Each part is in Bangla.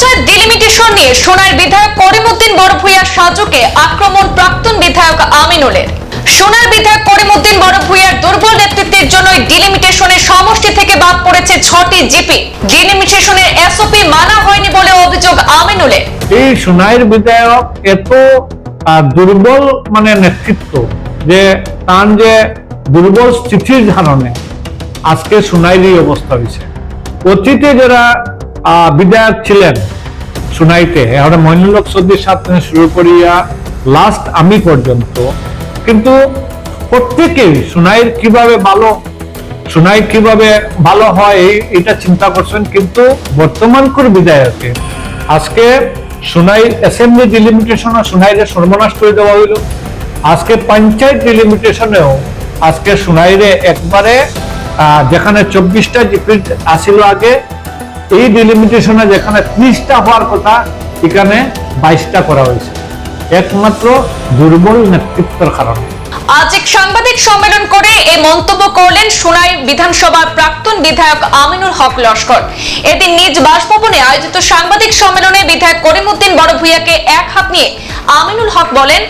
পঞ্চায়েত ডিলিমিটেশন নিয়ে সোনার বিধায়ক করিমউদ্দিন বড়ভূইয়ার সাজুকে আক্রমণ প্রাক্তন বিধায়ক আমিনুলের। সোনার বিধায়ক করিমউদ্দিন দুর্বল নেতৃত্বের ডিলিমিটেশনের সমষ্টি থেকে বাদ পড়েছে ছটি জিপি। ডিলিমিটেশনের এসওপি মানা হয়নি বলে অভিযোগ আমিনুলের। এই সোনাইয়ের বিধায়ক এত দুর্বল মানে নেতৃত্ব যে তার যে দুর্বল স্থিতির ধারণে আজকে সোনাইয়ের এই অবস্থা হয়েছে। অতীতে যারা বিধায়ক ছিলেন সোনাইতে। এখন মইনুলক সদ্দির সাথে শুরু করিয়া লাস্ট আমি পর্যন্ত। কিন্তু প্রত্যেকেই সোনাইয়ের কীভাবে ভালো সোনাই কীভাবে ভালো হয় এটা চিন্তা করছেন কিন্তু বর্তমান বর্তমানকার বিধায়কের আজকে সোনাই অ্যাসেম্বলি ডিলিমিটেশন সোনাইরে সর্বনাশ করে দেওয়া হইল। আজকে পঞ্চায়েত ডিলিমিটেশনেও আজকে সোনাইরে একবারে যেখানে চব্বিশটা জিপিট আসিল আগে এই ডিলিমিটেশনে যেখানে ত্রিশটা হওয়ার কথা, এখানে বাইশটা করা হয়েছে। একমাত্র দুর্বল নেতৃত্বের কারণে। আজ এক সাংবাদিক সম্মেলন করে এই মন্তব্য করলেন সোনাই বিধানসভার প্রাক্তন বিধায়ক আমিনুল হক লস্কর। এদিন নিজ বাসভবনে আয়োজিত সাংবাদিক সম্মেলনে বিধায়ক করিমউদ্দিন বড়ভূইয়াকে এক হাত নিয়ে আমিনুল হক বলেন,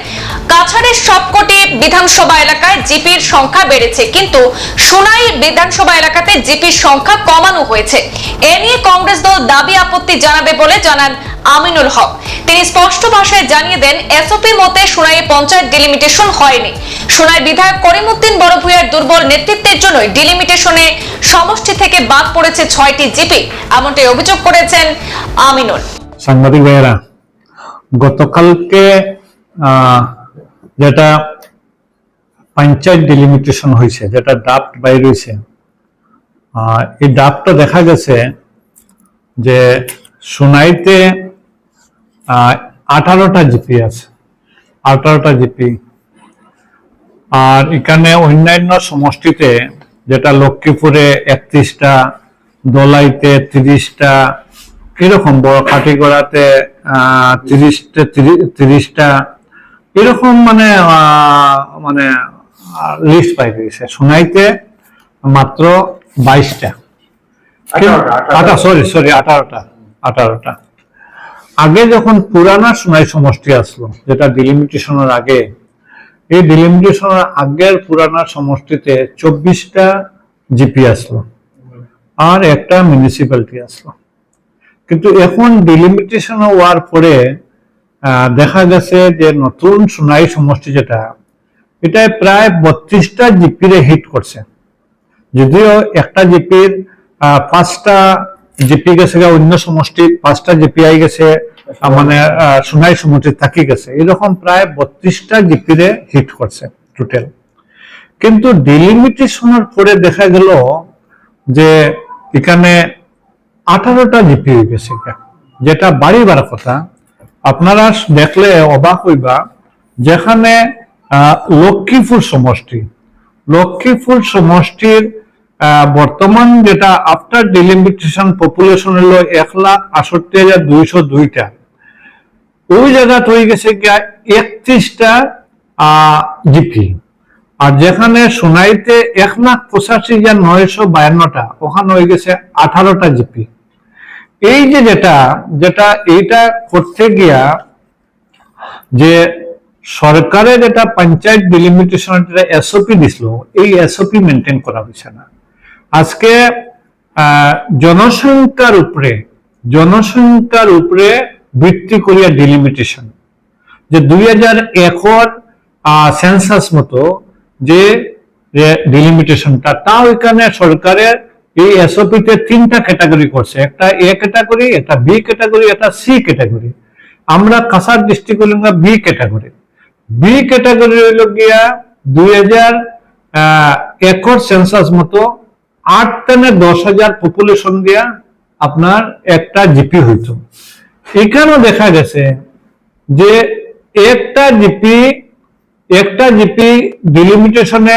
কাছাড়ের সবকটি বিধানসভা এলাকায় জিপির সংখ্যা বেড়েছে, কিন্তু সোনাই বিধানসভা এলাকাতে জিপির সংখ্যা কমানো হয়েছে। এ নিয়ে কংগ্রেস দল দাবি আপত্তি জানাবে বলে জানান আমিনুল হক। তিনি স্পষ্ট ভাষায় জানিয়ে দেন, এসওপি মতে সোনাই পঞ্চায়েত ডিলিমিটেশন হয়নি। সোনাই বিধায়ক করিমউদ্দিন বড়ভূইয়ার দুর্বল নেতৃত্বের জন্যই ডিলিমিটেশনে সমষ্টি থেকে বাদ পড়েছে ছয়টি জিপি, এমনটাই অভিযোগ করেছেন আমিনুল। সাংবাদিক ভাইয়েরা, গতকালকে যেটা পঞ্চায়েত ডিলিমিটেশন হয়েছে, যেটা ড্রাফট বাইর হয়েছে। এই ড্রাফটটা দেখা গেছে যে সোনাইতে আঠারোটা জিপি আছে, আঠারোটা জিপি আর এখানে অন্যান্য সমষ্টিতে, যেটা লক্ষ্মীপুরে একত্রিশটা, দোলাইতে তিরিশটা এরকম বড় কাটিগড়াতে তিরিশটা তিরিশটা, এরকম মানে মানে লিস্ট পাই গেছে সোনাইতে মাত্র বাইশটা। আটা সরি সরি আঠারোটা আঠারোটা। আগে যখন পুরানা সোনাই সমষ্টি আসলো যেটা ডিলিমিটেশনের আগে এই ডিলিমিটেশনের আগের পুরানা সমষ্টিতে চব্বিশটা জিপি আসলো আর একটা মিউনিসিপ্যালিটি আসলো। কিন্তু এখন ডিলিমিটেশন হওয়ার পরে দেখা গেছে যে নতুন সোনাই সমষ্টি যেটা এটা প্রায় বত্রিশটা জিপিরে হিট করছে। যদিও একটা জিপির পাঁচটা জিপি গেছে অন্য সমষ্টি, পাঁচটা জিপি আই গেছে মানে সোনাই সমষ্টি থাকি গেছে। এরকম প্রায় বত্রিশটা জিপিরে হিট করছে টোটাল কিন্তু ডিলিমিটেশনের পরে দেখা গেল যে এখানে আঠারোটা জিপি হয়ে গেছে। যেটা বাড়ি বার কথা, আপনারা দেখলে অবাক হইবা, যেখানে লক্ষ্মীপুর সমষ্টি। লক্ষ্মীপুর সমষ্টির বর্তমান যেটা আফটার ডিলিমিটেশন পপুলেশন হলো এক লাখ আষট্টি হাজার দুইশো দুইটা। ওই জায়গা হয়ে গেছে একত্রিশটা জিপি। আর যেখানে সোনাইতে এক লাখ পঁচাশি হাজার নয়শো বায়ান্নটা, ওখানে হয়ে গেছে আঠারোটা জিপি। এই যে যেটা যেটা এইটা করতে গিয়া যে সরকারের এটা পঞ্চায়েত ডিলিমিটেশনের যেটা এসওপি দিছিল, এই এসওপি মেনটেন করা হয়েছে না। আজকে জনসংখ্যার উপরে জনসংখ্যার উপরে ভিত্তি করিয়া ডিলিমিটেশন যে দুই হাজার একর সেন্সাস মতো যে ডিলিমিটেশনটা তাও এখানে সরকারের এই এসওপিতে তিনটা ক্যাটাগরি করছে। একটা এ ক্যাটাগরি একটা বি ক্যাটাগরি একটা সি ক্যাটাগরি আমরা কাসার district B category B category হইল গিয়া দুই হাজার একর সেন্সাস মতো আট টেনে দশ হাজার পপুলেশন দিয়া আপনার একটা জিপি হইতো। এখানেও দেখা গেছে যে একটা জিপি একটা জিপি ডিলিমিটেশনে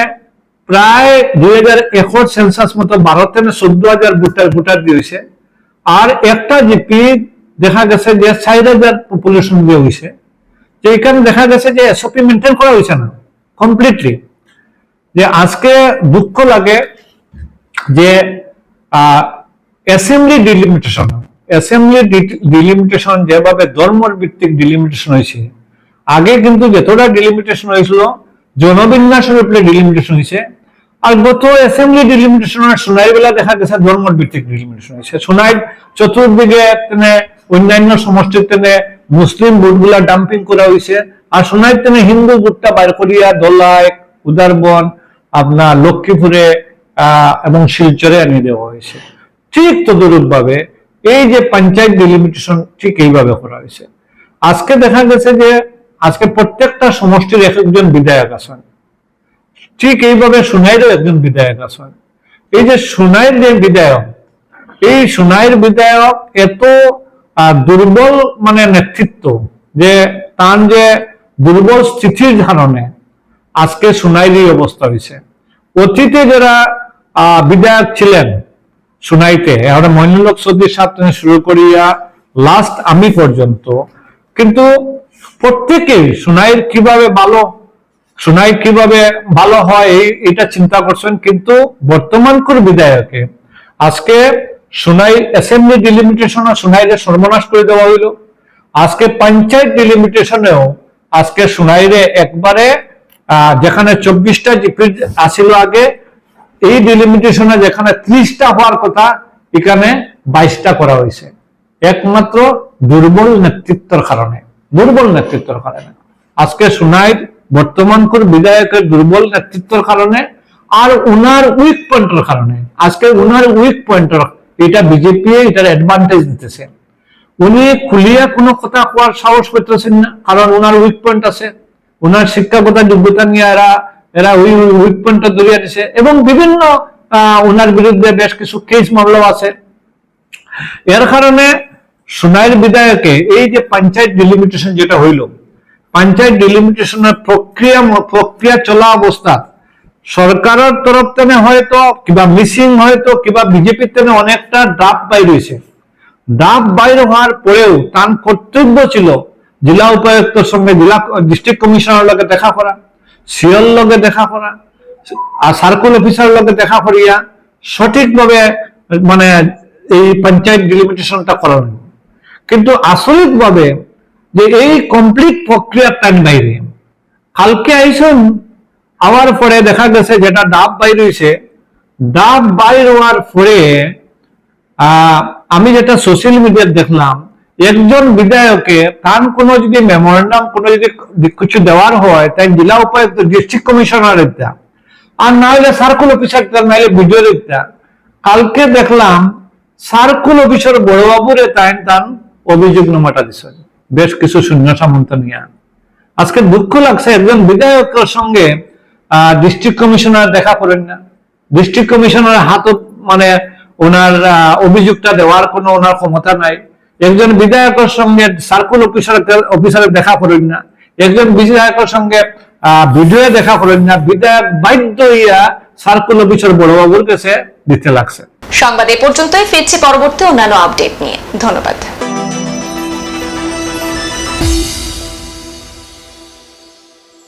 প্রায় দুই হাজার একর সেন্সাস মতো বারো থেকে চোদ্দ হাজার ভোটার ভোটার দিয়েছে। আর একটা জিপি দেখা গেছে যে চার হাজার পপুলেশন দিয়ে হয়েছে যে এখানে দেখা গেছে যে এসওপি মেনটেন করা হয়েছে না কমপ্লিটলি যে আজকে দুঃখ লাগে যে অ্যাসেম্বলি ডিলিমিটেশন অ্যাসেম্বলি ডিলিমিটেশন যেভাবে ধর্মের ভিত্তিক ডিলিমিটেশন হয়েছে, আগে কিন্তু যতটা ডিলিমিটেশন হয়েছিল জনবিন্যাসের উপরে ডিলিমিটেশন হয়েছে, আর গত অ্যাসেম্বলি ডিলিমিটেশনের সোনাই বেলা দেখা গেছে ধর্মের ভিত্তিক ডিলিমিটেশন হয়েছে। সোনাই চতুর্দিকে অন্যান্য সমষ্টির তেনে মুসলিম ভোটগুলা ডাম্পিং করা হয়েছে আর সোনাই তেনে হিন্দু ভোটটা বাইর করিয়া দোলাই উদারবন, আপনার লক্ষ্মীপুরে এবং শিলচরে এনে দেওয়া হয়েছে। ঠিক তদরূপ ভাবে এই যে পঞ্চায়েত ডিলিমিটেশন ঠিক এইভাবে করা হয়েছে। আজকে দেখা গেছে যে আজকে প্রত্যেকটা সমষ্টির এক একজন বিধায়ক আছেন। ঠিক এইভাবে সোনাইরও একজন বিধায়ক আছেন। এই যে সোনাইয়ের যে বিধায়ক, এই সোনাইয়ের বিধায়ক এত দুর্বল মানে নেতৃত্ব, যে তার যে দুর্বল স্থিতির ধারণে আজকে সোনাইয়ের অবস্থা হয়েছে। অতীতে যারা বিধায়ক ছিলেন সুনাইতে, এখন মইনুলক সদ্দির সাহেব থেকে শুরু করিয়া লাস্ট আমি পর্যন্ত, কিন্তু প্রত্যেকেই সুনাইয়ের কীভাবে ভালো, সুনাই কীভাবে ভালো হয় এটা চিন্তা করছেন, কিন্তু বর্তমানকার বিধায়কে আজকে সুনাই অ্যাসেম্বলি ডিলিমিটেশন সুনাইরে সর্বনাশ করে দেওয়া হইল। আজকে পঞ্চায়েত ডিলিমিটেশনেও আজকে সুনাইরে একবারে যেখানে চব্বিশটা জিপি আসিল আগে, এই ডিলিমিটেশনে যেখানে ত্রিশটা হওয়ার কথা, এখানে বাইশটা করা হয়েছে। একমাত্র দুর্বল নেতৃত্বের কারণে, দুর্বল নেতৃত্বের কারণে। আজকে সুনাইর বর্তমানকার বিধায়কের দুর্বল নেতৃত্বের কারণে, আর উনার উইক পয়েন্টের কারণে। আজকে উনার উইক পয়েন্টের এটা বিজেপি এটার অ্যাডভান্টেজ দিতেছে। উনি খুলিয়া কোনো কথা কোয়ার সাহস করতেছেন না, কারণ ওনার উইক পয়েন্ট আছে। ওনার শিক্ষাগত যোগ্যতা নিয়ে এরা এরা ওই উইক পয়েন্টটা ধরিয়ে দিছে। এবং বিভিন্ন ওনার বিরুদ্ধে বেশ কিছু কেস মামলাও আছে। এর কারণে সোনাইয়ের বিধায়কে এই যে পঞ্চায়েত ডিলিমিটেশন যেটা হইল পঞ্চায়েত ডিলিমিটেশনের প্রক্রিয়া প্রক্রিয়া চলা অবস্থা সরকারের তরফ থেকে হয়তো কিবা মিসিং হয়তো কিবা বিজেপির থেকে অনেকটা ডাব বাইর হয়েছে। ডাব বাইর হওয়ার পরেও তার কর্তব্য ছিল জেলা উপায়ুক্তর সঙ্গে জেলা ডিস্ট্রিক্ট কমিশনার লগে দেখা করা সিওর লগে দেখা করা, আর সার্কুল অফিসার লগে দেখা করিয়া সঠিকভাবে মানে এই পঞ্চায়েত ডিলিমিটেশনটা করানো। কিন্তু আসলিক ভাবে যে এই কমপ্লিট প্রক্রিয়ার টাইম বাইরে। কালকে আইসন আবার পরে দেখা গেছে যেটা ডাব বাইর হয়েছে ডাব বাইর হওয়ার পরে আমি যেটা সোশ্যাল মিডিয়ায় দেখলাম, একজন বিধায়কে তার কোনো যদি মেমোরেন্ডাম কোনো যদি কিছু দেওয়ার হয়, তাই জেলা উপায়ুক্ত ডিস্ট্রিক্ট কমিশনার একটা আর না হলে সার্কুল অফিসার নাহলে ভিডিও একটা কালকে দেখলাম সার্কুল অফিসার বড়বাবুরে তাই তার অভিযোগ নামাটা দিছে। বেশ কিছু শূন্য সামন্ত নিয়ে। আজকে দুঃখ লাগছে, একজন বিধায়কের সঙ্গে ডিস্ট্রিক্ট কমিশনার দেখা করেন না। ডিস্ট্রিক্ট কমিশনার হাত মানে ওনার অভিযোগটা দেওয়ার কোনো ওনার ক্ষমতা নাই। একজন বিধায়কের সঙ্গে সার্কুল অফিসার অফিসারের দেখা করেন না। একজন বিধায়কের সঙ্গে ভিডিও দেখা করেন না। বিধায়ক বাধ্য হইয়া সার্কুল অফিসার বড়বাবুর কাছে দিতে লাগছে। সংবাদ এ পর্যন্তই, ফিরছি পরবর্তী অন্যান্য আপডেট নিয়ে। ধন্যবাদ।